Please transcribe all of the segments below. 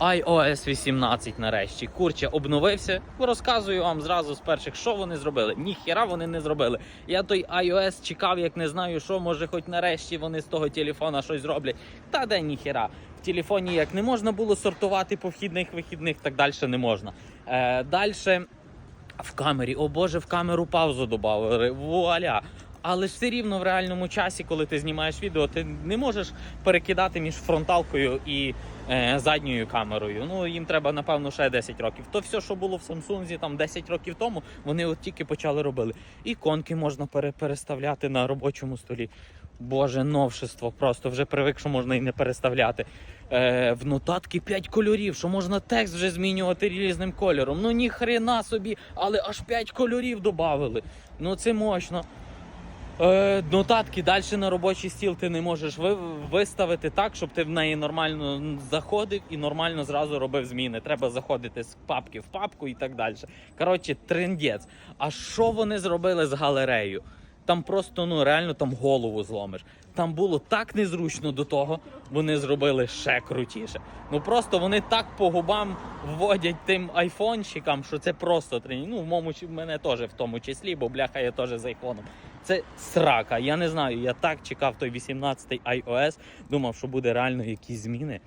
iOS 18 нарешті. Курче обновився. Розказую вам зразу з перших, що вони зробили. Ніхіра вони не зробили. Я той iOS чекав, як не знаю, що може, хоч нарешті вони з того телефона щось зроблять. Та де ніхіра. В телефоні як не можна було сортувати по вхідних вихідних, так далі не можна. Е, далі в камері, о Боже, в камеру паузу додали. Вуаля. Але все рівно в реальному часі, коли ти знімаєш відео, ти не можеш перекидати між фронталкою і е, задньою камерою. Ну їм треба, напевно, ще 10 років. То все, що було в Samsung там 10 років тому, вони от тільки почали робили. Іконки можна пере- переставляти на робочому столі. Боже, новшество, просто вже привик, що можна і не переставляти. Е, в нотатки 5 кольорів, що можна текст вже змінювати різним кольором. Ну ні хрена собі, але аж 5 кольорів додали. Ну це мощно. Е, нотатки далі на робочий стіл ти не можеш ви, виставити так, щоб ти в неї нормально заходив і нормально зразу робив зміни. Треба заходити з папки в папку і так далі. Коротше, трендець. А що вони зробили з галереєю? Там просто ну реально там голову зломиш. Там було так незручно до того, вони зробили ще крутіше. Ну просто вони так по губам вводять тим айфонщикам, що це просто трені. Ну, в моєму мене теж в тому числі, бо бляха я теж з айфоном. Це срака. Я не знаю. Я так чекав той 18-й iOS, думав, що буде реально якісь зміни.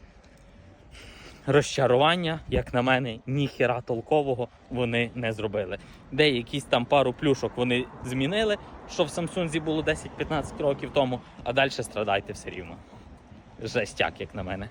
Розчарування, як на мене, ніхіра толкового вони не зробили. Де якісь там пару плюшок вони змінили, що в Samsung було 10-15 років тому, а далі страдайте все рівно. Жестяк, як на мене.